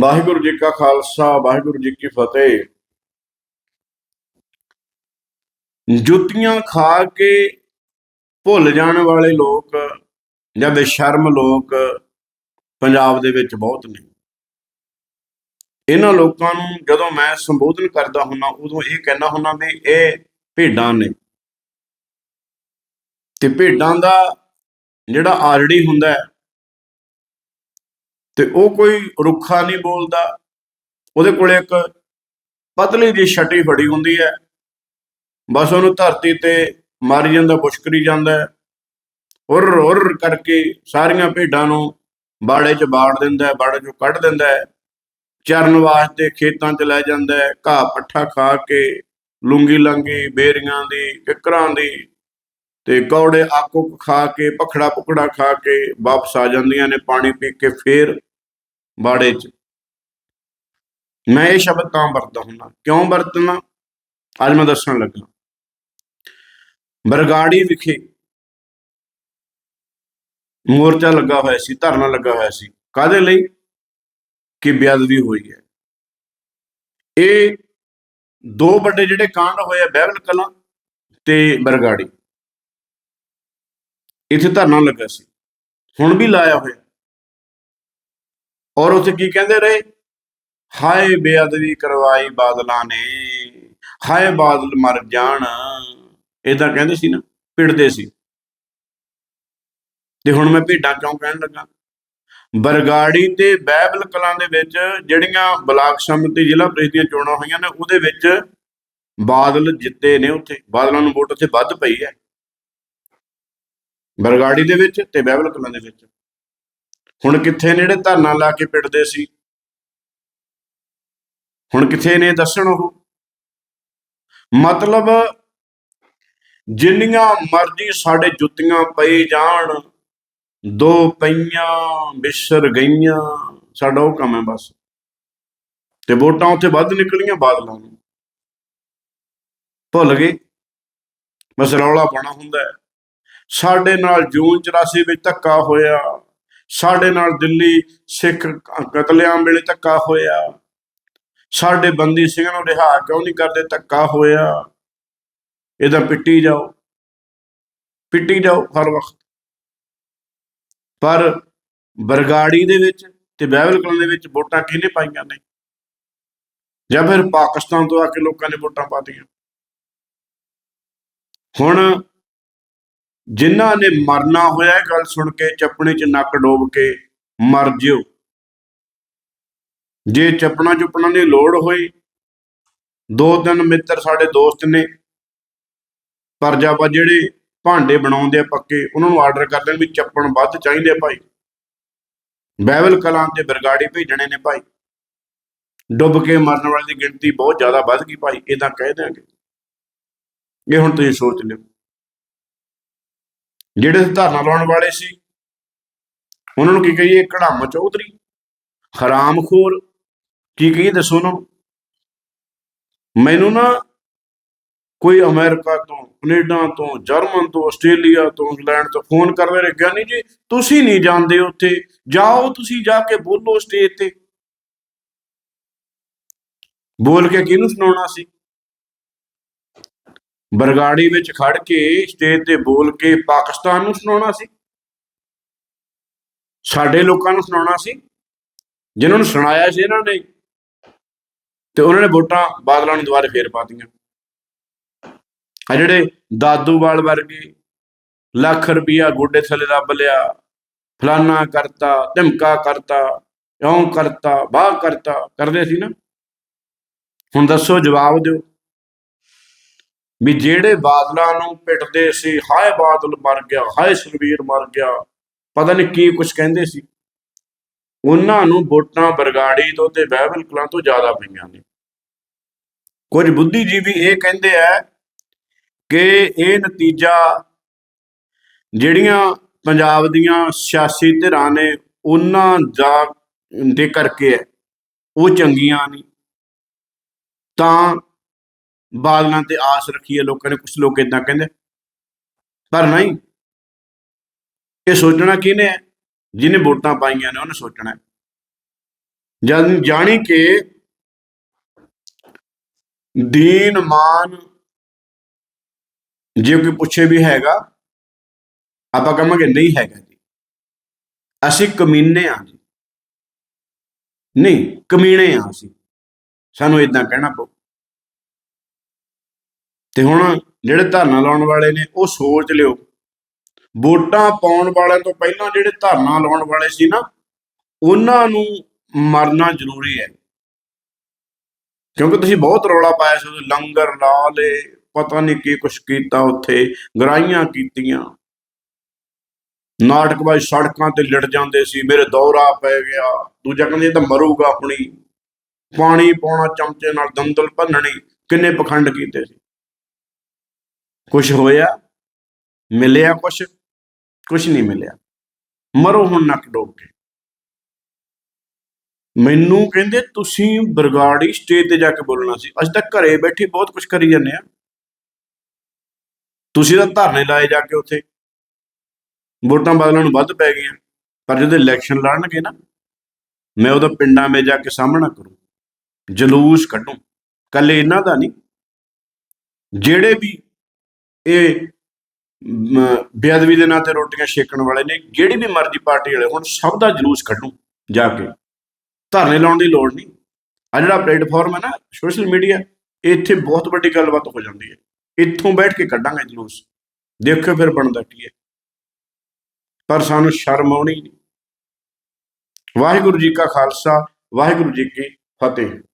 ਵਾਹਿਗੁਰੂ ਜੀ ਕਾ ਖਾਲਸਾ, ਵਾਹਿਗੁਰੂ ਜੀ ਕੀ ਫਤਿਹ। ਜੁੱਤੀਆਂ ਖਾ ਕੇ ਭੁੱਲ ਜਾਣ ਵਾਲੇ ਲੋਕ ਜਾਂ ਬੇਸ਼ਰਮ ਲੋਕ ਪੰਜਾਬ ਦੇ ਵਿੱਚ ਬਹੁਤ ਨੇ। ਇਹਨਾਂ ਲੋਕਾਂ ਨੂੰ ਜਦੋਂ ਮੈਂ ਸੰਬੋਧਨ ਕਰਦਾ ਹੁੰਨਾ, ਉਦੋਂ ਇਹ ਕਹਿਣਾ ਹੁੰਨਾ ਵੀ ਇਹ ਭੇਡਾਂ ਨੇ। ਤੇ ਭੇਡਾਂ ਦਾ ਜਿਹੜਾ ਆਰੜੀ ਹੁੰਦਾ ਹੈ ਤੇ ਉਹ ਕੋਈ ਰੁੱਖਾ ਨਹੀਂ ਬੋਲਦਾ। ਉਹਦੇ ਕੋਲੇ ਇੱਕ ਪਤਲੀ ਜਿਹੀ ਛਟੀ ਫੜੀ ਹੁੰਦੀ ਹੈ। ਬਸ ਉਹਨੂੰ ਧਰਤੀ ਤੇ ਮਾਰੀ ਜਾਂਦਾ ਪੁਸ਼ਕਰੀ ਜਾਂਦਾ ਹੈ। ਉਰ ਕਰਕੇ ਸਾਰੀਆਂ ਭੇਡਾਂ ਨੂੰ ਬਾੜੇ 'ਚ ਬਾੜ ਦਿੰਦਾ ਹੈ, ਬਾੜੇ 'ਚੋਂ ਕੱਢ ਦਿੰਦਾ ਹੈ। ਚਰਨ ਵਾਸਤੇ ਖੇਤਾਂ 'ਚ ਲੈ ਜਾਂਦਾ ਹੈ, ਘਾਹ ਪੱਠਾ ਖਾ ਕੇ, ਲੂੰਗੀ ਲੰਗੀ, ਬੇਰੀਆਂ ਦੀ, ਕਿਕਰਾਂ ਦੀ ਤੇ ਕੌੜੇ ਆਕੂ ਖਾ ਕੇ, ਪਖੜਾ ਪੁਕੜਾ ਖਾ ਕੇ ਵਾਪਸ ਆ ਜਾਂਦੀਆਂ ਨੇ ਪਾਣੀ ਪੀ ਕੇ ਫੇਰ ਬਾੜੇ 'ਚ। ਮੈਂ ਇਹ ਸ਼ਬਦ ਤਾਂ ਵਰਤਦਾ ਹੁੰਦਾ। ਕਿਉਂ ਵਰਤਣਾ? ਅੱਜ ਮੈਂ ਦੱਸਣ ਲੱਗਾ। ਬਰਗਾੜੀ ਵਿਖੇ ਮੋਰਚਾ ਲੱਗਾ ਹੋਇਆ ਸੀ, ਧਰਨਾ ਲੱਗਾ ਹੋਇਆ ਸੀ। ਕਾਦੇ ਲਈ? ਕਿ ਬੇਅਦਬੀ ਹੋਈ ਹੈ। ਇਹ ਦੋ ਵੱਡੇ ਜਿਹੜੇ ਕਾਂਡ ਹੋਏ ਆ, ਬਹਿਬਲ ਕਲਾਂ ਤੇ ਬਰਗਾੜੀ। ਇੱਥੇ ਧਰਨਾ ਲੱਗਾ ਸੀ। ਹੁਣ ਵੀ ਲਾਇਆ ਹੋਇਆ। ਔਰ ਉੱਥੇ ਕੀ ਕਹਿੰਦੇ ਰਹੇ? ਹਾਏ ਬੇਅਦਬੀ ਕਰਵਾਈ ਬਾਦਲਾਂ ਨੇ, ਹਾਏ ਬਾਦਲ ਮਰ ਜਾਣ। ਇਦਾਂ ਕਹਿੰਦੇ ਸੀ ਨਾ ਪਿੜਦੇ ਸੀ। ਤੇ ਹੁਣ ਮੈਂ ਭੇਡਾਂ ਕਿਉਂ ਕਹਿਣ ਲੱਗਾ? ਬਰਗਾੜੀ ਤੇ ਬਹਿਬਲ ਕਲਾਂ ਦੇ ਵਿੱਚ ਜਿਹੜੀਆਂ ਬਲਾਕ ਸਮਿਤੀ ਜ਼ਿਲ੍ਹਾ ਪ੍ਰੀਸ਼ਦ ਦੀਆਂ ਚੋਣਾਂ ਹੋਈਆਂ ਨੇ, ਉਹਦੇ ਵਿੱਚ ਬਾਦਲ ਜਿੱਤੇ ਨੇ ਉੱਥੇ। ਬਾਦਲਾਂ ਨੂੰ ਵੋਟ ਉੱਥੇ ਵੱਧ ਪਈ ਹੈ। ਬਰਗਾੜੀ ਦੇ ਵਿੱਚ ਤੇ ਬਹਿਬਲ ਕਲਾਂ ਦੇ ਵਿੱਚ। ਹੁਣ ਕਿੱਥੇ ਨੇ ਜਿਹੜੇ ਧਰਨਾ ਲਾ ਕੇ ਪਿੱਟਦੇ ਸੀ? ਹੁਣ ਕਿੱਥੇ ਨੇ ਦੱਸਣ ਉਹ? ਮਤਲਬ ਜਿੰਨੀਆਂ ਮਰਜ਼ੀ ਸਾਡੇ ਜੁੱਤੀਆਂ ਪਈ ਜਾਣ, ਦੋ ਪਈਆਂ ਵਿਸਰ ਗਈਆਂ, ਸਾਡਾ ਉਹ ਕੰਮ ਹੈ ਬਸ। ਤੇ ਵੋਟਾਂ ਉੱਥੇ ਵੱਧ ਨਿਕਲੀਆਂ ਬਾਦਲਾਂ ਨੂੰ। ਭੁੱਲ ਗਏ? ਬਸ ਰੌਲਾ ਪਾਉਣਾ ਹੁੰਦਾ ਹੈ। ਸਾਡੇ ਨਾਲ ਜੂਨ 84 ਵਿੱਚ ਧੱਕਾ ਹੋਇਆ। ਸਾਡੇ ਨਾਲ ਦਿੱਲੀ ਸਿੱਖ ਕ- ਕਤਲੇਆਮ ਵੇਲੇ ਧੱਕਾ ਹੋਇਆ। ਸਾਡੇ ਬੰਦੀ ਸਿੰਘਾਂ ਨੂੰ ਰਿਹਾ ਕਿਉਂ ਨਹੀਂ ਕਰਦੇ? ਧੱਕਾ ਹੋਇਆ। ਇਹਦਾ ਪਿੱਟੀ ਜਾਓ। ਪਿੱਟੀ ਜਾਓ ਹਰ ਵਕਤ। ਪਰ ਬਰਗਾੜੀ ਦੇ ਵਿੱਚ ਤੇ ਬਹਿਬਲ ਕਲਾਂ ਦੇ ਵਿੱਚ ਵੋਟਾਂ ਕਿਹਨੇ ਪਾਈਆਂ ਨੇ? ਜਾਂ ਫਿਰ ਪਾਕਿਸਤਾਨ ਤੋਂ ਆ ਕੇ ਲੋਕਾਂ ਨੇ ਵੋਟਾਂ ਪਾਤੀਆਂ? ਹੁਣ ਜਿਨ੍ਹਾਂ ਨੇ ਮਰਨਾ ਹੋਇਆ, ਇਹ ਗੱਲ ਸੁਣ ਕੇ ਚੱਪਣੇ 'ਚ ਨੱਕ ਡੋਬ ਕੇ ਮਰ ਜਿਓ। ਜੇ ਚੱਪਣਾ ਚੁੱਪਣਾ ਦੀ ਲੋੜ ਹੋਈ, ਦੋ ਤਿੰਨ ਮਿੱਤਰ ਸਾਡੇ ਦੋਸਤ ਨੇ ਪਰਜਾਪਾ ਜਿਹੜੇ ਭਾਂਡੇ ਬਣਾਉਂਦੇ ਆ ਪੱਕੇ, ਉਹਨਾਂ ਨੂੰ ਆਰਡਰ ਕਰ ਦੇਣ ਵੀ ਚੱਪਣ ਵੱਧ ਚਾਹੀਦੇ ਆ ਭਾਈ। ਬਹਿਬਲ ਕਲਾਂ ਤੇ ਬਰਗਾੜੀ ਭੇਜਣੇ ਨੇ ਭਾਈ। ਡੁੱਬ ਕੇ ਮਰਨ ਵਾਲੇ ਦੀ ਗਿਣਤੀ ਬਹੁਤ ਜ਼ਿਆਦਾ ਵੱਧ ਗਈ ਭਾਈ ਇਦਾਂ ਕਹਿ ਦਿਆਂਗੇ। ਇਹ ਹੁਣ ਤੁਸੀਂ ਸੋਚ ਲਿਓ। ਜਿਹੜੇ ਧਰਨਾ ਲਾਉਣ ਵਾਲੇ ਸੀ, ਉਹਨਾਂ ਨੂੰ ਕੀ ਕਹੀਏ? ਕੜਾਮ ਚੌਧਰੀ ਹਰਾਮਖੋਰ ਕੀ ਕਹੀਏ ਦੱਸੋ ਨਾ? ਮੈਨੂੰ ਨਾ ਕੋਈ ਅਮਰੀਕਾ ਤੋਂ, ਕੈਨੇਡਾ ਤੋਂ, ਜਰਮਨ ਤੋਂ, ਆਸਟ੍ਰੇਲੀਆ ਤੋਂ, ਇੰਗਲੈਂਡ ਤੋਂ ਫੋਨ ਕਰਦੇ ਰਹੇ ਗਿਆਨੀ ਜੀ, ਤੁਸੀਂ ਨਹੀਂ ਜਾਂਦੇ ਉੱਥੇ, ਜਾਓ ਤੁਸੀਂ ਜਾ ਕੇ ਬੋਲੋ ਸਟੇਜ ਤੇ। ਬੋਲ ਕੇ ਕਿਹਨੂੰ ਸੁਣਾਉਣਾ ਸੀ? ਬਰਗਾੜੀ ਵਿੱਚ ਖੜ ਕੇ ਸਟੇਜ ਤੇ ਬੋਲ ਕੇ ਪਾਕਿਸਤਾਨ ਨੂੰ ਸੁਣਾਉਣਾ ਸੀ। ਸਾਡੇ ਲੋਕਾਂ ਨੂੰ ਸੁਣਾਉਣਾ ਸੀ। ਜਿਨ੍ਹਾਂ ਨੂੰ ਸੁਣਾਇਆ ਸੀ ਇਹਨਾਂ ਨੇ। ਤੇ ਉਹਨਾਂ ਨੇ ਵੋਟਾਂ ਬਾਦਲਾਂ ਨੂੰ ਦੁਬਾਰੇ ਫੇਰ ਪਾਤੀਆਂ। ਆ ਜਿਹੜੇ ਦਾਦੂਵਾਲ ਵਰਗੇ ਲੱਖ ਰੁਪਈਆ ਗੋਡੇ ਥੱਲੇ ਰੱਬ ਲਿਆ। ਫਲਾਨਾ ਕਰਤਾ, ਧਮਕਾ ਕਰਤਾ, ਇਉਂ ਕਰਤਾ ਬਾਹ ਕਰਤਾ, ਕਰਦੇ ਸੀ ਨਾ। ਹੁਣ ਦੱਸੋ ਜਵਾਬ ਦਿਓ। ਵੀ ਜਿਹੜੇ ਬਾਦਲਾਂ ਨੂੰ ਪਿੱਟਦੇ ਸੀ, ਹਾਏ ਬਾਦਲ ਮਰ ਗਿਆ, ਹਾਏ ਸੁਖਬੀਰ ਮਰ ਗਿਆ, ਪਤਾ ਨਹੀਂ ਕੀ ਕੁਝ ਕਹਿੰਦੇ ਸੀ। ਉਹਨਾਂ ਨੂੰ ਵੋਟਾਂ ਬਰਗਾੜੀ ਤੋਂ ਤੇ ਬਹਿਬਲ ਕਲਾਂ ਤੋਂ ਜ਼ਿਆਦਾ ਪਈਆਂ ਨੇ। ਕੁਝ ਬੁੱਧੀਜੀਵੀ ਇਹ ਕਹਿੰਦੇ ਆ ਕਿ ਇਹ ਨਤੀਜਾ ਜਿਹੜੀਆਂ ਪੰਜਾਬ ਦੀਆਂ ਸਿਆਸੀ ਧਿਰਾਂ ਨੇ, ਉਹਨਾਂ ਦਾ ਦੇ ਕਰਕੇ ਹੈ। ਉਹ ਚੰਗੀਆਂ ਨਹੀਂ। ਤਾਂ ਬਾਦਲਾਂ ਤੇ ਆਸ ਰੱਖੀ ਹੈ, ਲੋਕਾਂ ਨੇ ਕੁਝ ਲੋਕ ਇਦਾਂ ਕਹਿੰਦੇ। ਪਰ ਨਹੀਂ, ਇਹ ਸੋਚਣਾ ਕਿਹਨੇ ਹੈ? ਜਿਹਨੇ ਵੋਟਾਂ ਪਾਈਆਂ ਨੇ, ਉਹਨੇ ਸੋਚਣਾ ਹੈ। ਜਦ ਜਾਣੀ ਕਿ ਦੀਨ ਮਾਨ ਜੇ ਕੋਈ ਪੁੱਛੇ ਵੀ ਹੈਗਾ, ਆਪਾਂ ਕਹਾਂਗੇ ਨਹੀਂ ਹੈਗਾ ਜੀ। ਅਸੀਂ ਕਮੀਨੇ ਆ ਜੀ। ਨਹੀਂ ਕਮੀਣੇ ਆ ਅਸੀਂ। ਸਾਨੂੰ ਇਦਾਂ ਕਹਿਣਾ ਪਊ। ਤੇ ਹੁਣ ਜਿਹੜੇ ਧਰਨਾ ਲਾਉਣ ਵਾਲੇ ਨੇ ਉਹ ਸੋਚ ਲਿਓ। ਵੋਟਾਂ ਪਾਉਣ ਵਾਲਿਆਂ ਤੋਂ ਪਹਿਲਾਂ ਜਿਹੜੇ ਧਰਨਾ ਲਾਉਣ ਵਾਲੇ ਸੀ ਨਾ ਉਹਨਾਂ ਨੂੰ ਮਰਨਾ ਜ਼ਰੂਰੀ ਹੈ। ਕਿਉਂਕਿ ਤੁਸੀਂ ਬਹੁਤ ਰੌਲਾ ਪਾਇਆ ਸੀ ਉਦੋਂ ਲੰਗਰ ਲਾ ਲੇ ਪਤਾ ਨਹੀਂ ਕੀ ਕੁਛ ਕੀਤਾ ਉੱਥੇ ਗਰਾਈਆਂ ਕੀਤੀਆਂ। ਨਾਟਕਬਾਜ਼ ਸੜਕਾਂ ਤੇ ਲੜ ਜਾਂਦੇ ਸੀ ਮੇਰੇ ਦੌਰਾ ਪੈ ਗਿਆ ਦੂਜਾ ਕਹਿੰਦੇ ਤਾਂ ਮਰੂਗਾ ਆਪਣੀ ਪਾਣੀ ਪਾਉਣਾ ਚਮਚੇ ਨਾਲ ਦੰਦਲ ਭੰਨਣੀ ਕਿੰਨੇ ਪਖੰਡ ਕੀਤੇ ਸੀ। ਕੁਛ ਹੋਇਆ, ਮਿਲਿਆ ਕੁਛ? ਕੁਛ ਨਹੀਂ ਮਿਲਿਆ। ਮਰੋ ਹੁਣ ਨੱਕ ਡੋਬ ਕੇ। ਮੈਨੂੰ ਕਹਿੰਦੇ ਤੁਸੀਂ ਬਰਗਾੜੀ ਸਟੇਜ ਤੇ ਜਾ ਕੇ ਬੋਲਣਾ ਸੀ। ਅੱਜ ਤਾਂ ਘਰੇ ਬੈਠੇ ਬਹੁਤ ਕੁਝ ਕਰੀ ਜਾਂਦੇ ਆ ਤੁਸੀਂ ਤਾਂ ਧਰਨੇ ਲਾਏ ਜਾ ਕੇ ਉੱਥੇ। ਵੋਟਾਂ ਬਦਲਣ ਨੂੰ ਵੱਧ ਪੈ ਗਈਆਂ। ਪਰ ਜਦੋਂ ਇਲੈਕਸ਼ਨ ਲੜਨਗੇ ਨਾ, ਮੈਂ ਉਹਦਾ ਪਿੰਡਾਂ 'ਮੇ ਜਾ ਕੇ ਸਾਹਮਣਾ ਕਰੂੰ। ਜਲੂਸ ਕੱਢੂੰ। ਕੱਲੇ ਇਹਨਾਂ ਦਾ ਨਹੀਂ। ਜਿਹੜੇ ਵੀ ਇਹ ਬੇਅਦਬੀ ਦੇ ਨਾਂ ਤੇ ਰੋਟੀਆਂ ਛੇਕਣ ਵਾਲੇ ਨੇ, ਜਿਹੜੀ ਵੀ ਮਰਜ਼ੀ ਪਾਰਟੀ ਵਾਲੇ ਹੁਣ, ਸਭ ਦਾ ਜਲੂਸ ਕੱਢੂ ਜਾ ਕੇ। ਧਰਨੇ ਲਾਉਣ ਦੀ ਲੋੜ ਨਹੀਂ। ਆ ਜਿਹੜਾ ਪਲੇਟਫਾਰਮ ਹੈ ਨਾ ਸੋਸ਼ਲ ਮੀਡੀਆ ਇੱਥੇ ਬਹੁਤ ਵੱਡੀ ਗੱਲਬਾਤ ਹੋ ਜਾਂਦੀ ਹੈ। ਇੱਥੋਂ ਬੈਠ ਕੇ ਕੱਢਾਂਗੇ ਜਲੂਸ। ਦੇਖੋ ਫਿਰ ਬਣਦਾ ਕੀ ਹੈ। ਪਰ ਸਾਨੂੰ ਸ਼ਰਮ ਆਉਣੀ ਨਹੀਂ। ਵਾਹਿਗੁਰੂ ਜੀ ਕਾ ਖਾਲਸਾ, ਵਾਹਿਗੁਰੂ ਜੀ ਕੀ ਫਤਿਹ।